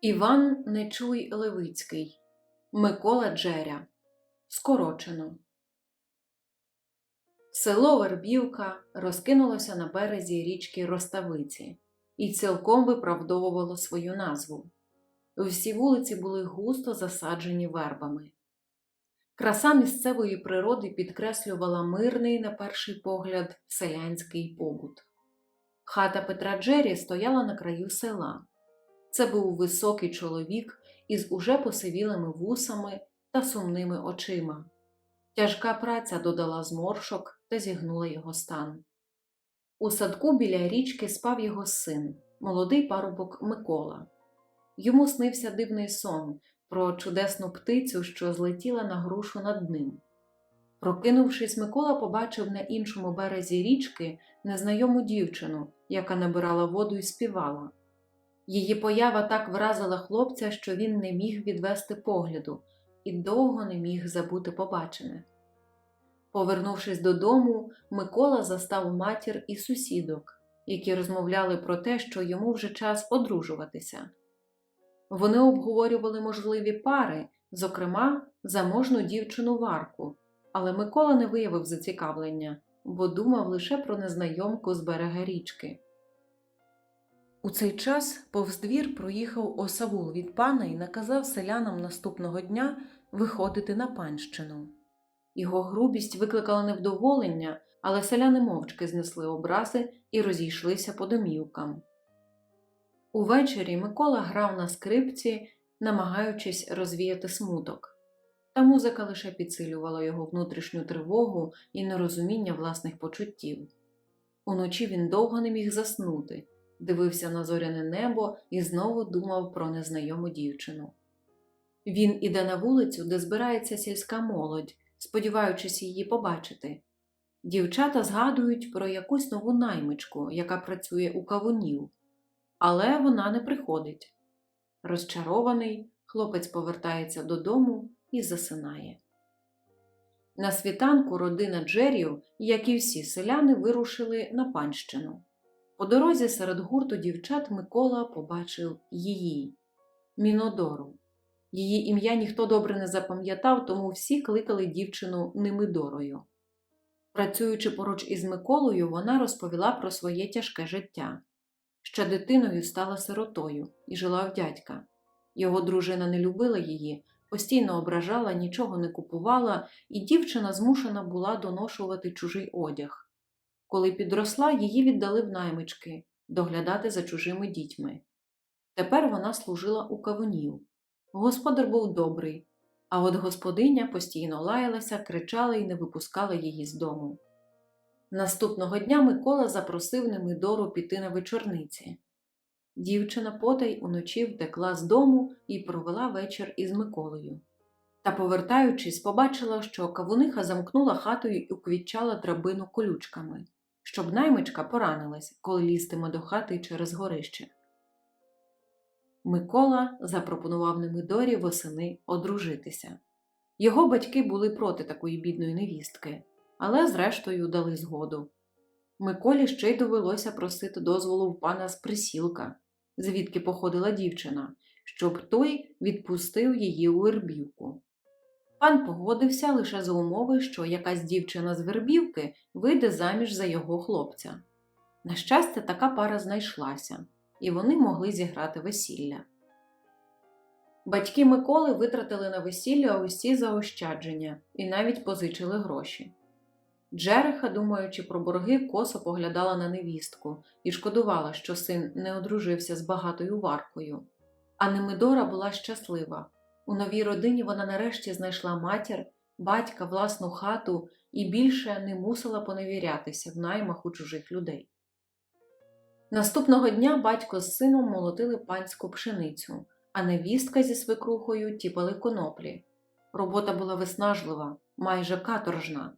Іван Нечуй Левицький, Микола Джеря. Скорочено. Село Вербівка розкинулося на березі річки Роставиці і цілком виправдовувало свою назву. Всі вулиці були густо засаджені вербами. Краса місцевої природи підкреслювала мирний, на перший погляд, селянський побут. Хата Петра Джері стояла на краю села. Це був високий чоловік із уже посивілими вусами та сумними очима. Тяжка праця додала зморшок та зігнула його стан. У садку біля річки спав його син, молодий парубок Микола. Йому снився дивний сон про чудесну птицю, що злетіла на грушу над ним. Прокинувшись, Микола побачив на іншому березі річки незнайому дівчину, яка набирала воду і співала. Її поява так вразила хлопця, що він не міг відвести погляду і довго не міг забути побачене. Повернувшись додому, Микола застав матір і сусідок, які розмовляли про те, що йому вже час одружуватися. Вони обговорювали можливі пари, зокрема, заможну дівчину Варку, але Микола не виявив зацікавлення, бо думав лише про незнайомку з берега річки. У цей час повз двір проїхав осавул від пана і наказав селянам наступного дня виходити на панщину. Його грубість викликала невдоволення, але селяни мовчки знесли образи і розійшлися по домівкам. Увечері Микола грав на скрипці, намагаючись розвіяти смуток, та музика лише підсилювала його внутрішню тривогу і нерозуміння власних почуттів. Уночі він довго не міг заснути, дивився на зоряне небо і знову думав про незнайому дівчину. Він іде на вулицю, де збирається сільська молодь, сподіваючись її побачити. Дівчата згадують про якусь нову наймичку, яка працює у кавунів, але вона не приходить. Розчарований, хлопець повертається додому і засинає. На світанку родина Джерів, як і всі селяни, вирушили на панщину. По дорозі серед гурту дівчат Микола побачив її Мінодору. Її ім'я ніхто добре не запам'ятав, тому всі кликали дівчину Немидорою. Працюючи поруч із Миколою, вона розповіла про своє тяжке життя. Ще дитиною стала сиротою і жила в дядька. Його дружина не любила її, постійно ображала, нічого не купувала, і дівчина змушена була доношувати чужий одяг. Коли підросла, її віддали в наймички доглядати за чужими дітьми. Тепер вона служила у кавунів. Господар був добрий, а от господиня постійно лаялася, кричала і не випускала її з дому. Наступного дня Микола запросив Немидору піти на вечорниці. Дівчина потай уночі втекла з дому і провела вечір із Миколою. Та, повертаючись, побачила, що кавуниха замкнула хатою і уквітчала драбину колючками, щоб наймичка поранилась, коли лізтиме до хати через горище. Микола запропонував Немидорі восени одружитися. Його батьки були проти такої бідної невістки, але зрештою дали згоду. Миколі ще й довелося просити дозволу в пана з присілка, звідки походила дівчина, щоб той відпустив її у Вербівку. Пан погодився лише за умови, що якась дівчина з Вербівки вийде заміж за його хлопця. На щастя, така пара знайшлася, і вони могли зіграти весілля. Батьки Миколи витратили на весілля усі заощадження і навіть позичили гроші. Джереха, думаючи про борги, косо поглядала на невістку і шкодувала, що син не одружився з багатою варкою. А Немидора була щаслива. У новій родині вона нарешті знайшла матір, батька, власну хату і більше не мусила поневірятися в наймах у чужих людей. Наступного дня батько з сином молотили панську пшеницю, а невістка зі свекрухою тіпали коноплі. Робота була виснажлива, майже каторжна.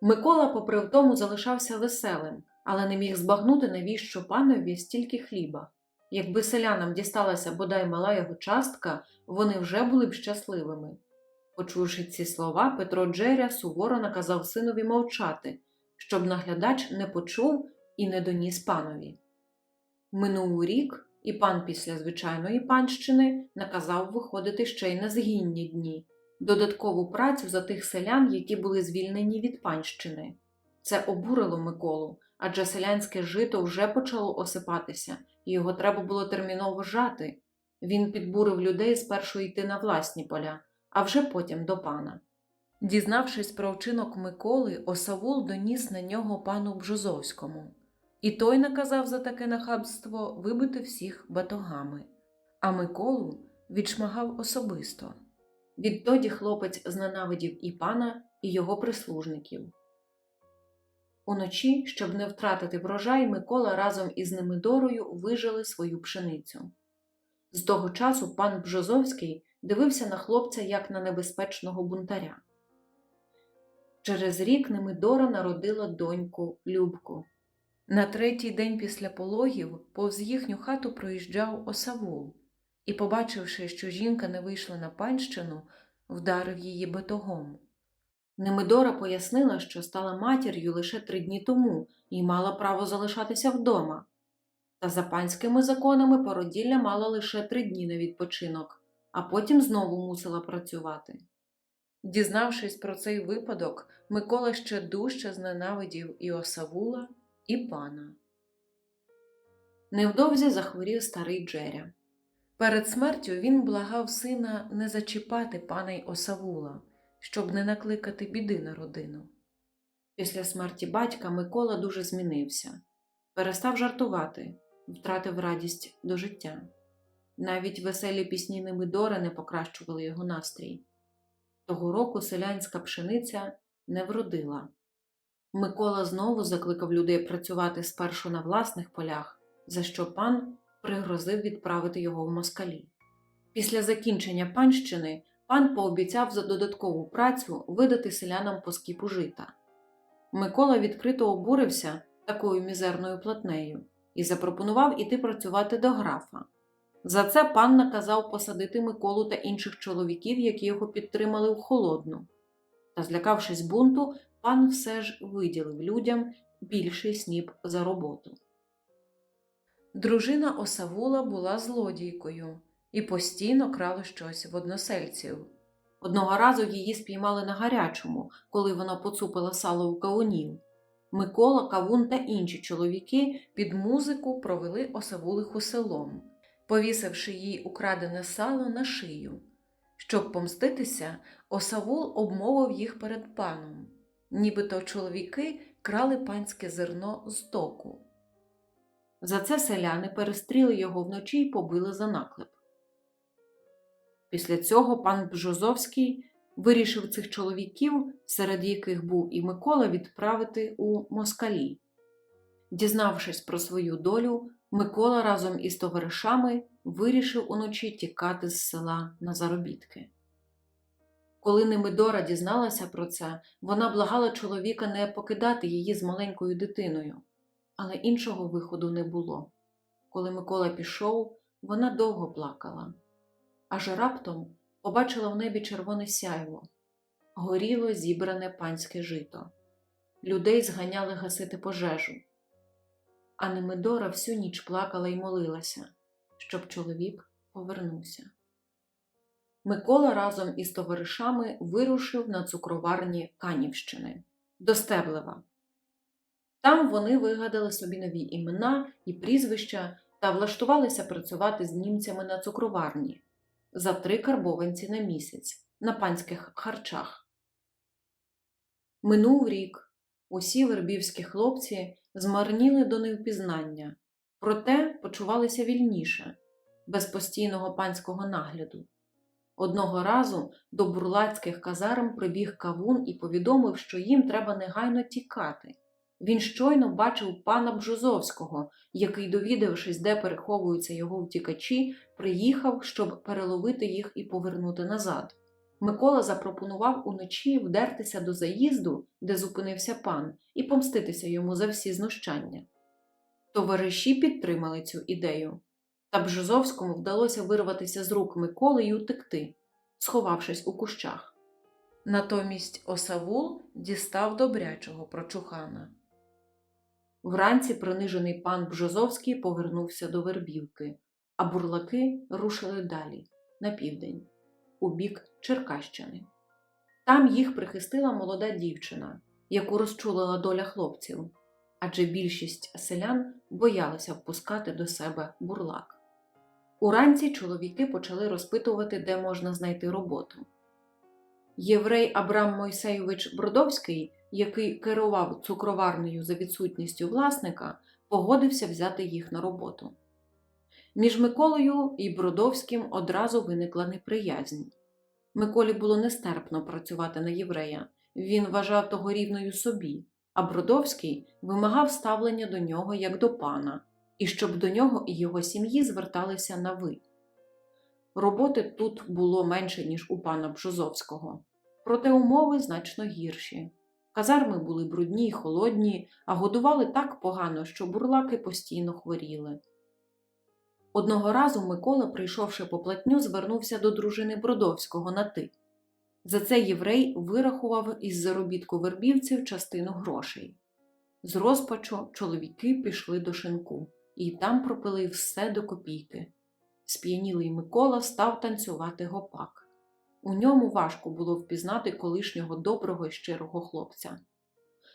Микола, попри втому, залишався веселим, але не міг збагнути, навіщо панові стільки хліба. Якби селянам дісталася бодай мала його частка, вони вже були б щасливими. Почувши ці слова, Петро Джеря суворо наказав синові мовчати, щоб наглядач не почув і не доніс панові. Минув рік, і пан після звичайної панщини наказав виходити ще й на згінні дні, додаткову працю за тих селян, які були звільнені від панщини. Це обурило Миколу, адже селянське жито вже почало осипатися, і його треба було терміново жати. Він підбурив людей спершу йти на власні поля, а вже потім до пана. Дізнавшись про вчинок Миколи, Осавул доніс на нього пану Бжозовському, і той наказав за таке нахабство вибити всіх батогами, а Миколу відшмагав особисто. Відтоді хлопець зненавидів і пана, і його прислужників. Уночі, щоб не втратити врожай, Микола разом із Немидорою вижили свою пшеницю. З того часу пан Бжозовський дивився на хлопця як на небезпечного бунтаря. Через рік Немидора народила доньку Любку. На третій день після пологів повз їхню хату проїжджав осавул і, побачивши, що жінка не вийшла на панщину, вдарив її батогом. Немидора пояснила, що стала матір'ю лише три дні тому і мала право залишатися вдома. Та за панськими законами породілля мала лише три дні на відпочинок, а потім знову мусила працювати. Дізнавшись про цей випадок, Микола ще дужче зненавидів і осавула, і пана. Невдовзі захворів старий Джеря. Перед смертю він благав сина не зачіпати пана й осавула, щоб не накликати біди на родину. Після смерті батька Микола дуже змінився, перестав жартувати, втратив радість до життя. Навіть веселі пісні Немидора не покращували його настрій. Того року селянська пшениця не вродила. Микола знову закликав людей працювати спершу на власних полях, за що пан пригрозив відправити його в москалі. Після закінчення панщини пан пообіцяв за додаткову працю видати селянам по скіпу жита. Микола відкрито обурився такою мізерною платнею і запропонував іти працювати до графа. За це пан наказав посадити Миколу та інших чоловіків, які його підтримали в холодну. Та, злякавшись бунту, пан все ж виділив людям більший сніп за роботу. Дружина Осавула була злодійкою і постійно крала щось в односельців. Одного разу її спіймали на гарячому, коли вона поцупила сало у кавунів. Микола, Кавун та інші чоловіки під музику провели Осавулиху селом, повісивши їй украдене сало на шию. Щоб помститися, Осавул обмовив їх перед паном, нібито чоловіки крали панське зерно з току. За це селяни перестріли його вночі і побили за наклеп. Після цього пан Бжозовський вирішив цих чоловіків, серед яких був і Микола, відправити у москалі. Дізнавшись про свою долю, Микола разом із товаришами вирішив уночі тікати з села на заробітки. Коли Немидора дізналася про це, вона благала чоловіка не покидати її з маленькою дитиною, але іншого виходу не було. Коли Микола пішов, вона довго плакала, аж раптом побачила в небі червоне сяйво, горіло зібране панське жито. Людей зганяли гасити пожежу. А Немидора всю ніч плакала і молилася, щоб чоловік повернувся. Микола разом із товаришами вирушив на цукроварні Канівщини до Стеблева. Там вони вигадали собі нові імена і прізвища та влаштувалися працювати з німцями на цукроварні за три карбованці на місяць на панських харчах. Минув рік усі вербівські хлопці змарніли до невпізнання, проте почувалися вільніше, без постійного панського нагляду. Одного разу до бурлацьких казарм прибіг кавун і повідомив, що їм треба негайно тікати. Він щойно бачив пана Бжозовського, який, довідавшись, де переховуються його втікачі, приїхав, щоб переловити їх і повернути назад. Микола запропонував уночі вдертися до заїзду, де зупинився пан, і помститися йому за всі знущання. Товариші підтримали цю ідею, та Бжозовському вдалося вирватися з рук Миколи й утекти, сховавшись у кущах. Натомість Осавул дістав добрячого прочухана. Вранці принижений пан Бжозовський повернувся до Вербівки, а бурлаки рушили далі, на південь, у бік Черкащини. Там їх прихистила молода дівчина, яку розчулила доля хлопців, адже більшість селян боялися впускати до себе бурлак. Уранці чоловіки почали розпитувати, де можна знайти роботу. Єврей Абрам Мойсейович Бродовський, який керував цукроварнею за відсутністю власника, погодився взяти їх на роботу. Між Миколою і Бродовським одразу виникла неприязнь. Миколі було нестерпно працювати на єврея, він вважав того рівною собі, а Бродовський вимагав ставлення до нього як до пана, і щоб до нього і його сім'ї зверталися на ви. Роботи тут було менше, ніж у пана Бжозовського, проте умови значно гірші. Казарми були брудні й холодні, а годували так погано, що бурлаки постійно хворіли. Одного разу Микола, прийшовши по платню, звернувся до дружини Бродовського на ти. За це єврей вирахував із заробітку вербівців частину грошей. З розпачу чоловіки пішли до шинку і там пропили все до копійки. Сп'янілий Микола став танцювати гопак. У ньому важко було впізнати колишнього доброго й щирого хлопця.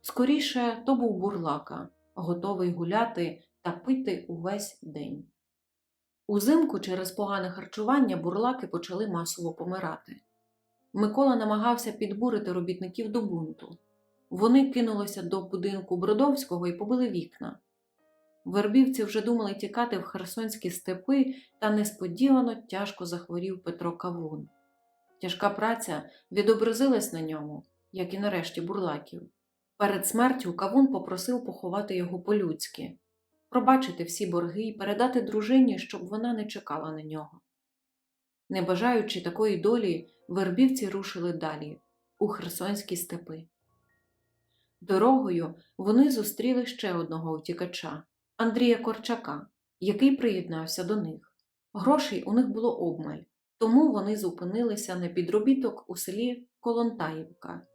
Скоріше, то був бурлака, готовий гуляти та пити увесь день. Узимку через погане харчування бурлаки почали масово помирати. Микола намагався підбурити робітників до бунту. Вони кинулися до будинку Бродовського і побили вікна. Вербівці вже думали тікати в херсонські степи, та несподівано тяжко захворів Петро Кавун. Тяжка праця відобразилась на ньому, як і нарешті бурлаків. Перед смертю Кавун попросив поховати його по-людськи, пробачити всі борги і передати дружині, щоб вона не чекала на нього. Не бажаючи такої долі, вербівці рушили далі, у херсонські степи. Дорогою вони зустріли ще одного втікача Андрія Корчака, який приєднався до них. Грошей у них було обмаль, тому вони зупинилися на підробіток у селі Колонтаївка.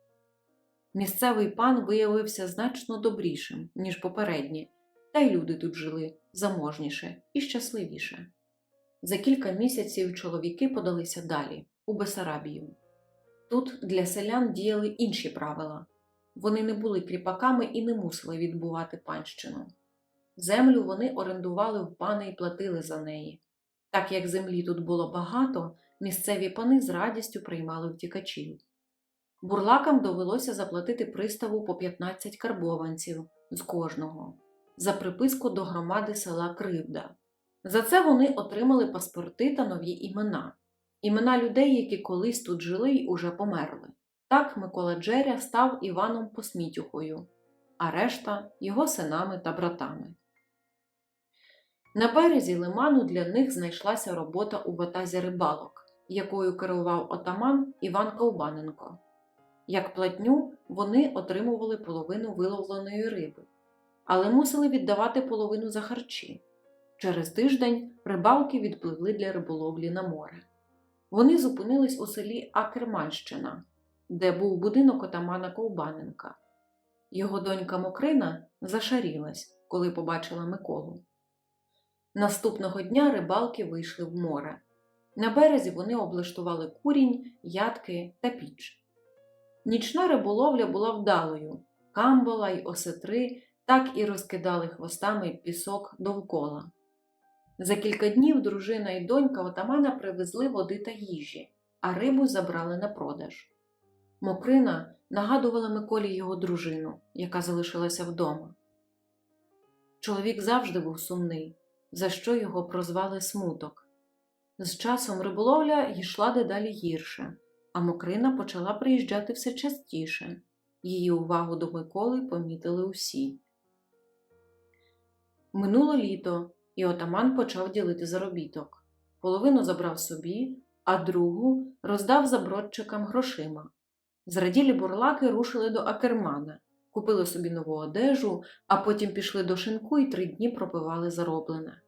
Місцевий пан виявився значно добрішим, ніж попередні, та й люди тут жили заможніше і щасливіше. За кілька місяців чоловіки подалися далі, у Бесарабію. Тут для селян діяли інші правила вони не були кріпаками і не мусили відбувати панщину. Землю вони орендували в пана і платили за неї. Так як землі тут було багато, місцеві пани з радістю приймали втікачів. Бурлакам довелося заплатити приставу по 15 карбованців з кожного за приписку до громади села Кривда. За це вони отримали паспорти та нові імена, імена людей, які колись тут жили й уже померли. Так Микола Джеря став Іваном Посмітюхою, а решта його синами та братами. На березі лиману для них знайшлася робота у ватазі рибалок, якою керував отаман Іван Ковбаненко. Як платню вони отримували половину виловленої риби, але мусили віддавати половину за харчі. Через тиждень рибалки відпливли для риболовлі на море. Вони зупинились у селі Акерманщина, де був будинок отамана Ковбаненка. Його донька Мокрина зашарілась, коли побачила Миколу. Наступного дня рибалки вийшли в море. На березі вони облаштували курінь, ядки та піч. Нічна риболовля була вдалою, камбала й осетри так і розкидали хвостами пісок довкола. За кілька днів дружина і донька отамана привезли води та їжі, а рибу забрали на продаж. Мокрина нагадувала Миколі його дружину, яка залишилася вдома. Чоловік завжди був сумний, за що його прозвали смуток. З часом риболовля йшла дедалі гірше, а Мокрина почала приїжджати все частіше. Її увагу до Миколи помітили усі. Минуло літо, і отаман почав ділити заробіток. Половину забрав собі, а другу роздав забродчикам грошима. Зраділі бурлаки рушили до Акермана, купили собі нову одежу, а потім пішли до шинку і три дні пропивали зароблене.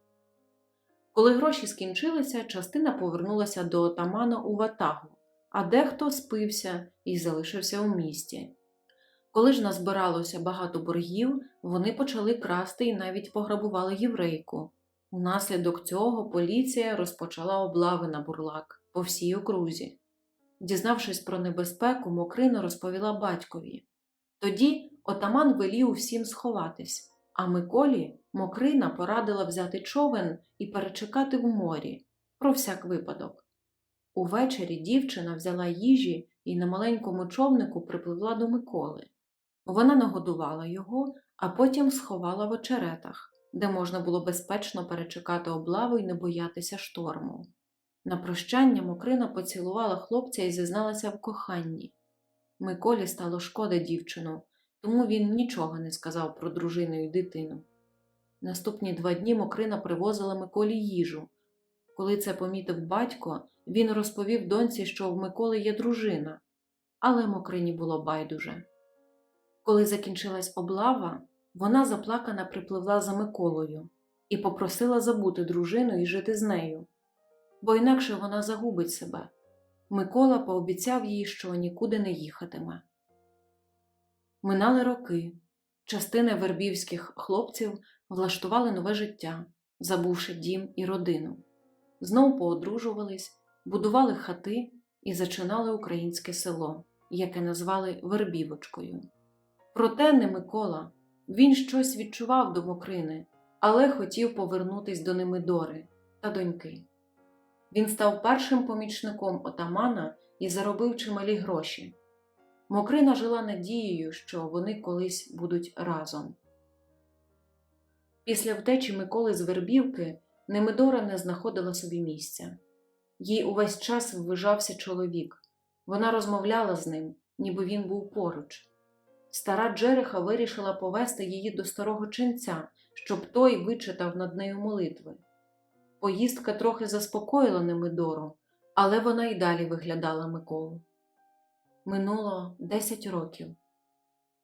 Коли гроші скінчилися, частина повернулася до отамана у ватагу, а дехто спився і залишився у місті. Коли ж назбиралося багато боргів, вони почали красти і навіть пограбували єврейку. Унаслідок цього поліція розпочала облави на бурлак по всій окрузі. Дізнавшись про небезпеку, Мокрина розповіла батькові. Тоді отаман велів усім сховатись, а Миколі Мокрина порадила взяти човен і перечекати в морі про всяк випадок. Увечері дівчина взяла їжі і на маленькому човнику припливла до Миколи. Вона нагодувала його, а потім сховала в очеретах, де можна було безпечно перечекати облаву і не боятися шторму. На прощання Мокрина поцілувала хлопця і зізналася в коханні. Миколі стало шкода дівчину, тому він нічого не сказав про дружину і дитину. Наступні два дні Мокрина привозила Миколі їжу. Коли це помітив батько, він розповів доньці, що в Миколи є дружина, але Мокрині було байдуже. Коли закінчилась облава, вона заплакана припливла за Миколою і попросила забути дружину і жити з нею, бо інакше вона загубить себе. Микола пообіцяв їй, що нікуди не їхатиме. Минали роки. Частина вербівських хлопців влаштували нове життя, забувши дім і родину. Знову поодружувались, будували хати і зачинали українське село, яке назвали Вербівочкою. Проте не Микола. Він щось відчував до Мокрини, але хотів повернутись до Немидори та доньки. Він став першим помічником отамана і заробив чималі гроші. Мокрина жила надією, що вони колись будуть разом. Після втечі Миколи з Вербівки Немидора не знаходила собі місця. Їй увесь час ввижався чоловік. Вона розмовляла з ним, ніби він був поруч. Стара Джериха вирішила повести її до старого ченця, щоб той вичитав над нею молитви. Поїздка трохи заспокоїла Немидору, але вона й далі виглядала Миколу. Минуло десять років.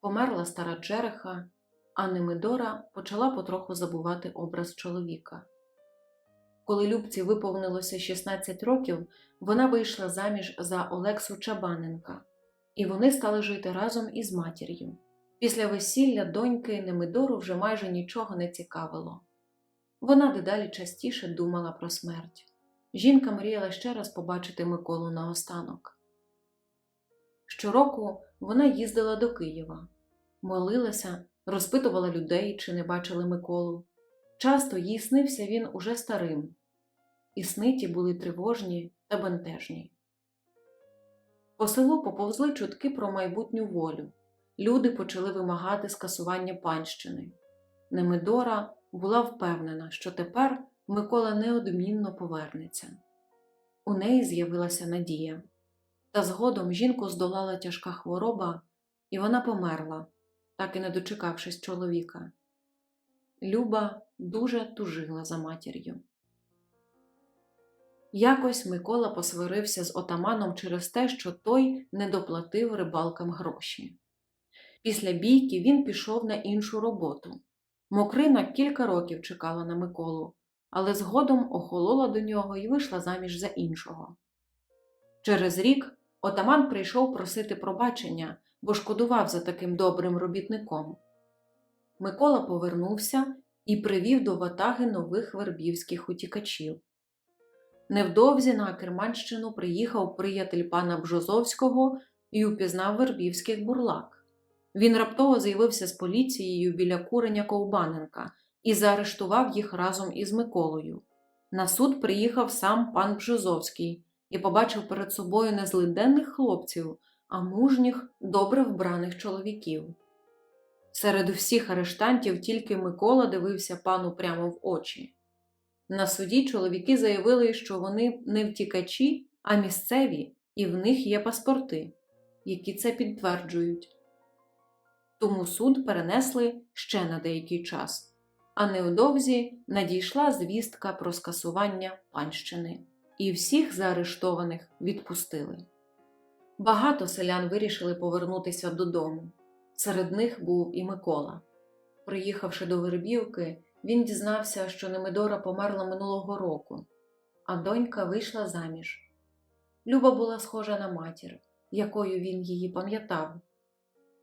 Померла стара Джериха, а Немидора почала потроху забувати образ чоловіка. Коли Любці виповнилося 16 років, вона вийшла заміж за Олексу Чабаненка, і вони стали жити разом із матір'ю. Після весілля доньки Немидору вже майже нічого не цікавило. Вона дедалі частіше думала про смерть. Жінка мріяла ще раз побачити Миколу наостанок. Щороку вона їздила до Києва, молилася, розпитувала людей, чи не бачили Миколу. Часто їй снився він уже старим, і сни ті були тривожні та бентежні. По селу поповзли чутки про майбутню волю. Люди почали вимагати скасування панщини. Немидора була впевнена, що тепер Микола неодмінно повернеться. У неї з'явилася надія. Та згодом жінку здолала тяжка хвороба, і вона померла, так і не дочекавшись чоловіка. Люба дуже тужила за матір'ю. Якось Микола посварився з отаманом через те, що той не доплатив рибалкам гроші. Після бійки він пішов на іншу роботу. Мокрина кілька років чекала на Миколу, але згодом охолола до нього і вийшла заміж за іншого. Через рік отаман прийшов просити пробачення, бо шкодував за таким добрим робітником. Микола повернувся і привів до ватаги нових вербівських утікачів. Невдовзі на Керманщину приїхав приятель пана Бжозовського і упізнав вербівських бурлак. Він раптово з'явився з поліцією біля куреня Ковбаненка і заарештував їх разом із Миколою. На суд приїхав сам пан Бжозовський і побачив перед собою не злиденних хлопців, а мужніх, добре вбраних чоловіків. Серед всіх арештантів тільки Микола дивився пану прямо в очі. На суді чоловіки заявили, що вони не втікачі, а місцеві, і в них є паспорти, які це підтверджують. Тому суд перенесли ще на деякий час, а невдовзі надійшла звістка про скасування панщини, і всіх заарештованих відпустили. Багато селян вирішили повернутися додому. Серед них був і Микола. Приїхавши до Вербівки, він дізнався, що Немидора померла минулого року, а донька вийшла заміж. Люба була схожа на матір, якою він її пам'ятав.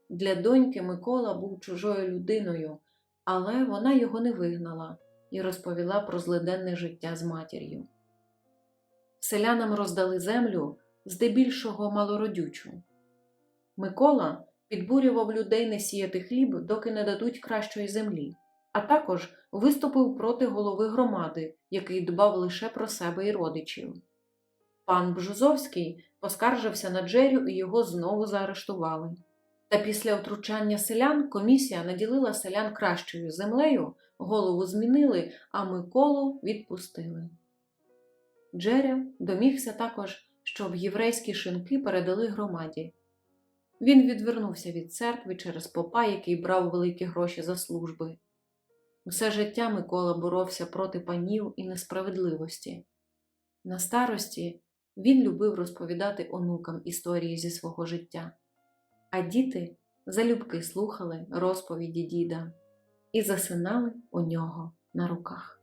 Для доньки Микола був чужою людиною, але вона його не вигнала і розповіла про злиденне життя з матір'ю. Селянам роздали землю, здебільшого малородючу. Микола підбурював людей не сіяти хліб, доки не дадуть кращої землі, а також виступив проти голови громади, який дбав лише про себе і родичів. Пан Бжозовський поскаржився на Джерю і його знову заарештували. Та після втручання селян комісія наділила селян кращою землею, голову змінили, а Миколу відпустили. Джеря домігся також, щоб єврейські шинки передали громаді. Він відвернувся від церкви через попа, який брав великі гроші за служби. Усе життя Микола боровся проти панів і несправедливості. На старості він любив розповідати онукам історії зі свого життя, а діти залюбки слухали розповіді діда і засинали у нього на руках.